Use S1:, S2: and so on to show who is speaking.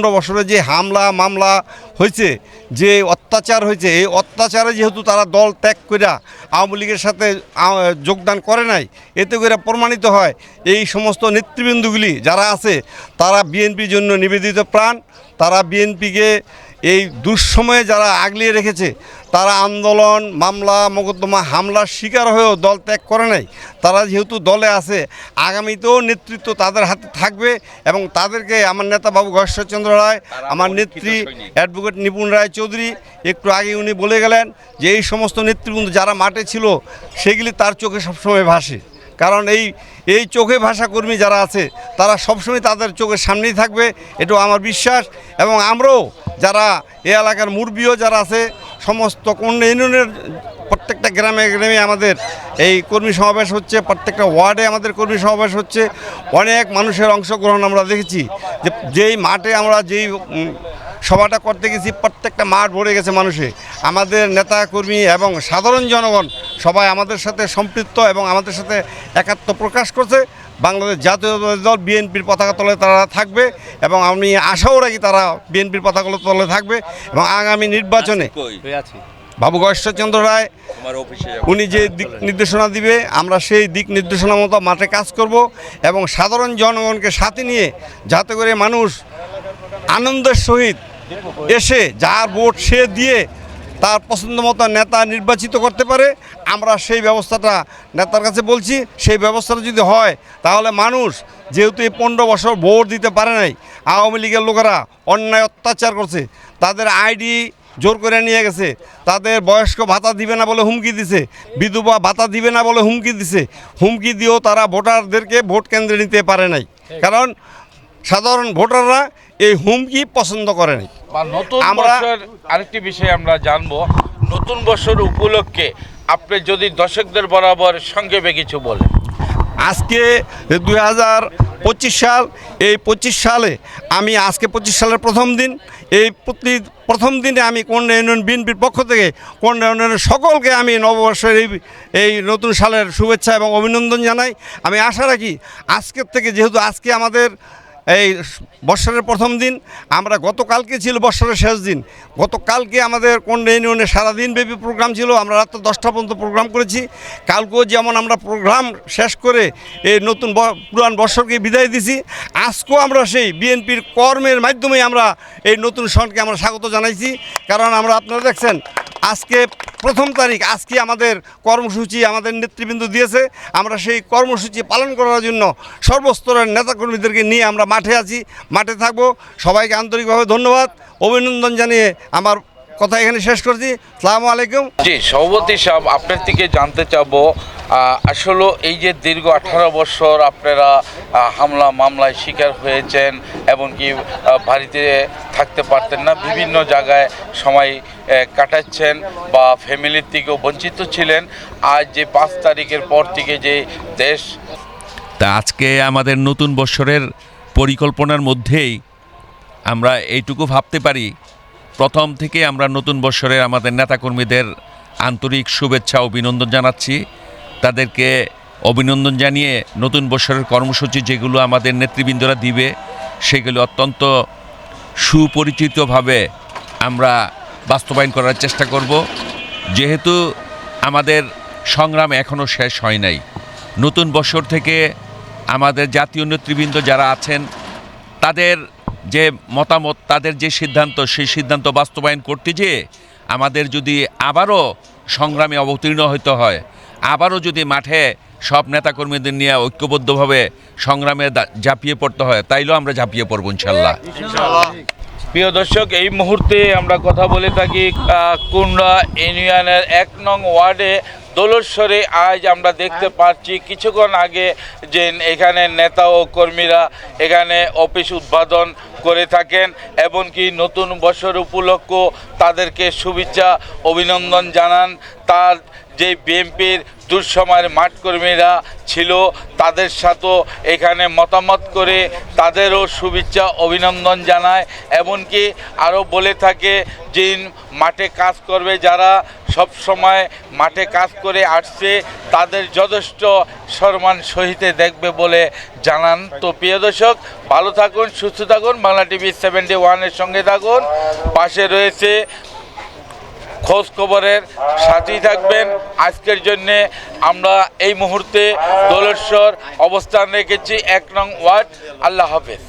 S1: পনেরো বছরে যে হামলা, মামলা হয়েছে, যে অত্যাচার হয়েছে, এই অত্যাচারে যেহেতু তারা দল ত্যাগ কইরা আওয়ামী লীগের সাথে যোগদান করে নাই, এতে করে প্রমাণিত হয় এই সমস্ত নেতৃবৃন্দগুলি যারা আছে, তারা বিএনপির জন্য নিবেদিত প্রাণ, তারা বিএনপিকে এই দুঃসময়ে যারা আগলিয়ে রেখেছে তারা আন্দোলন মামলা মোকদ্দমা হামলার শিকার হয়েও দল ত্যাগ করে নাই। তারা যেহেতু দলে আছে আগামীতেও নেতৃত্ব তাদের হাতে থাকবে এবং তাদেরকে আমার নেতা বাবু গশ্বরচন্দ্র রায় আমার নেত্রী অ্যাডভোকেট নিপুণ রায় চৌধুরী একটু আগে উনি বলে গেলেন যে এই সমস্ত নেতৃবৃন্দ যারা মাঠে ছিল সেগুলি তার চোখে সবসময় ভাসে। কারণ এই এই চোখে ভাষা কর্মী যারা আছে, তারা সবসময় তাদের চোখের সামনেই থাকবে, এটাও আমার বিশ্বাস। এবং আমরাও যারা এই এলাকার মুরবিও যারা আছে, সমস্ত কোন ইউনিয়নের প্রত্যেকটা গ্রামে গ্রামে আমাদের এই কর্মী সমাবেশ হচ্ছে, প্রত্যেকটা ওয়ার্ডে আমাদের কর্মী সমাবেশ হচ্ছে। অনেক মানুষের অংশগ্রহণ আমরা দেখেছি যে, যেই মাঠে আমরা যেই সভাটা করতে গেছি প্রত্যেকটা মাঠ ভরে গেছে মানুষে। আমাদের নেতা কর্মী এবং সাধারণ জনগণ সবাই আমাদের সাথে সম্পৃক্ত এবং আমাদের সাথে একাত্ম প্রকাশ করছে। বাংলাদেশ জাতীয় দল বিএনপির পতাকা তলে তারা থাকবে এবং আমি আশাও রাখি তারা বিএনপির পতাকা তলে থাকবে এবং আগামী নির্বাচনে বাবু গয়েশ্বরচন্দ্র রায় উনি যে দিক নির্দেশনা দিবে আমরা সেই দিক নির্দেশনা মতো মাঠে কাজ করব এবং সাধারণ জনগণকে সাথে নিয়ে যাতে করে মানুষ আনন্দের সহিত এসে যার ভোট সে দিয়ে তার পছন্দ মতো নেতা নির্বাচিত করতে পারে, আমরা সেই ব্যবস্থাটা নেতার কাছে বলছি, সেই ব্যবস্থাটা যদি হয়, তাহলে মানুষ যেহেতু এই পনেরো বছর ভোট দিতে পারে নাই, আওয়ামী লীগের লোকেরা অন্যায় অত্যাচার করছে, তাদের আইডি জোর করে নিয়ে গেছে, তাদের বয়স্ক ভাতা দিবে না বলে হুমকি দিছে, বিধবা ভাতা দিবে না বলে হুমকি দিছে, হুমকি দিয়েও তারা ভোটারদেরকে ভোট কেন্দ্রে নিতে পারে নাই। কারণ সাধারণ ভোটাররা এই হুমকি পছন্দ করে নাই।
S2: নতুন বছর আরেকটি বিষয় আমরা জানব। নতুন বছর উপলক্ষে আপনি যদি দর্শকদের বরাবর সংক্ষেপে কিছু বলেন।
S1: আজকে দুই হাজার পঁচিশ সাল এই পঁচিশ সালে আমি আজকে পঁচিশ সালের প্রথম দিন এই প্রতি প্রথম দিনে আমি কন্যা ইউনিয়ন বিএনপির পক্ষ থেকে কন্যা ইউনিয়নের সকলকে আমি নববর্ষের এই এই নতুন সালের শুভেচ্ছা এবং অভিনন্দন জানাই। আমি আশা রাখি আজকের থেকে যেহেতু আজকে আমাদের এই বৎসরের প্রথম দিন, আমরা গতকালকে ছিল বৎসরের শেষ দিন। গতকালকে আমাদের কন্যা ইউনিয়নে সারাদিন ব্যাপী প্রোগ্রাম ছিল, আমরা রাত দশটা পর্যন্ত প্রোগ্রাম করেছি। কালকেও যেমন আমরা প্রোগ্রাম শেষ করে এই নতুন পুরান বৎসরকে বিদায় দিছি, আজকেও আমরা সেই বিএনপির কর্মের মাধ্যমে আমরা এই নতুন সনকে আমরা স্বাগত জানাইছি। কারণ আমরা আপনারা দেখছেন আজকে প্রথম তারিখ, আজকে আমাদের কর্মসূচি আমাদের নেতৃবৃন্দ দিয়েছে। আমরা সেই কর্মসূচি পালন করার জন্য সর্বস্তরের নেতাকর্মীদেরকে নিয়ে আমরা মাঠে আছি, মাঠে থাকব। সবাইকে আন্তরিকভাবে ধন্যবাদ। অভিনন্দন জানিয়ে আমার কথা এখানে শেষ করছি। সালামু আলাইকুম।
S2: জি সভাপতি সাহেব আপনার থেকে জানতে চাবো আসলে এই যে দীর্ঘ আঠারো বছর আপনারা হামলা মামলায় শিকার হয়েছেন এমনকি আহ, বাড়িতে থাকতে পারতেন না বিভিন্ন জায়গায় সময় কাটাচ্ছেন বা ফ্যামিলির থেকেও বঞ্চিত ছিলেন। আজ যে পাঁচ তারিখের পর থেকে যে দেশ
S3: তা আজকে আমাদের নতুন বৎসরের পরিকল্পনার মধ্যেই আমরা এইটুকু ভাবতে পারি প্রথম থেকে আমরা নতুন বৎসরের আমাদের নেতাকর্মীদের আন্তরিক শুভেচ্ছা, অভিনন্দন জানাচ্ছি। তাদেরকে অভিনন্দন জানিয়ে নতুন বছরের কর্মসূচি যেগুলো আমাদের নেতৃবৃন্দরা দিবে, সেগুলো অত্যন্ত সুপরিচিতভাবে আমরা বাস্তবায়ন করার চেষ্টা করব। যেহেতু আমাদের সংগ্রাম এখনও শেষ হয় নাই। নতুন বছর থেকে আমাদের জাতীয় নেতৃবৃন্দ যারা আছেন, তাদের যে মতামত, তাদের যে সিদ্ধান্ত, সেই সিদ্ধান্ত বাস্তবায়ন করতে যেয়ে আমাদের যদি আবারও সংগ্রামে অবতীর্ণ হতে হয়, আবারও যদি মাঠে সব নেতাকর্মীদের নিয়ে ঐক্যবদ্ধভাবে সংগ্রামে ঝাঁপিয়ে পড়তে হয়, তাইলেও আমরা ঝাঁপিয়ে পড়ব ইনশাল্লাহ।
S2: প্রিয় দর্শক, এই মুহূর্তে আমরা কথা বলে থাকি কুন্ডা ইউনিয়নের এক নং ওয়ার্ডে দোলস্বরে আজ আমরা দেখতে পাচ্ছি কিছুক্ষণ আগে যে এখানে নেতা ও কর্মীরা এখানে অফিস উদ্বোধন করে থাকেন এমনকি নতুন বছর উপলক্ষ তাদেরকে শুভেচ্ছা, অভিনন্দন জানান। তার যে বিএনপির দুঃসময়ের মাঠ কর্মীরা ছিল, তাদের সাথেও এখানে মতামত করে তাদেরও শুভেচ্ছা, অভিনন্দন জানায়। এমনকি আরও বলে থাকে যে মাঠে কাজ করবে, যারা সব সময় মাঠে কাজ করে আসছে, তাদের যথেষ্ট সম্মান সহিতে দেখবে বলে জানান। তো প্রিয় দর্শক, ভালো থাকুন, সুস্থ থাকুন, বাংলা টিভি সেভেন্টি ওয়ানের সঙ্গে থাকুন। পাশে রয়েছে খোঁজ খবরের সাথেই থাকবেন। আজকের জন্যে আমরা এই মুহূর্তে দোলেশ্বর অবস্থান রেখেছি, এক নং ওয়ার্ড। আল্লাহ হাফেজ।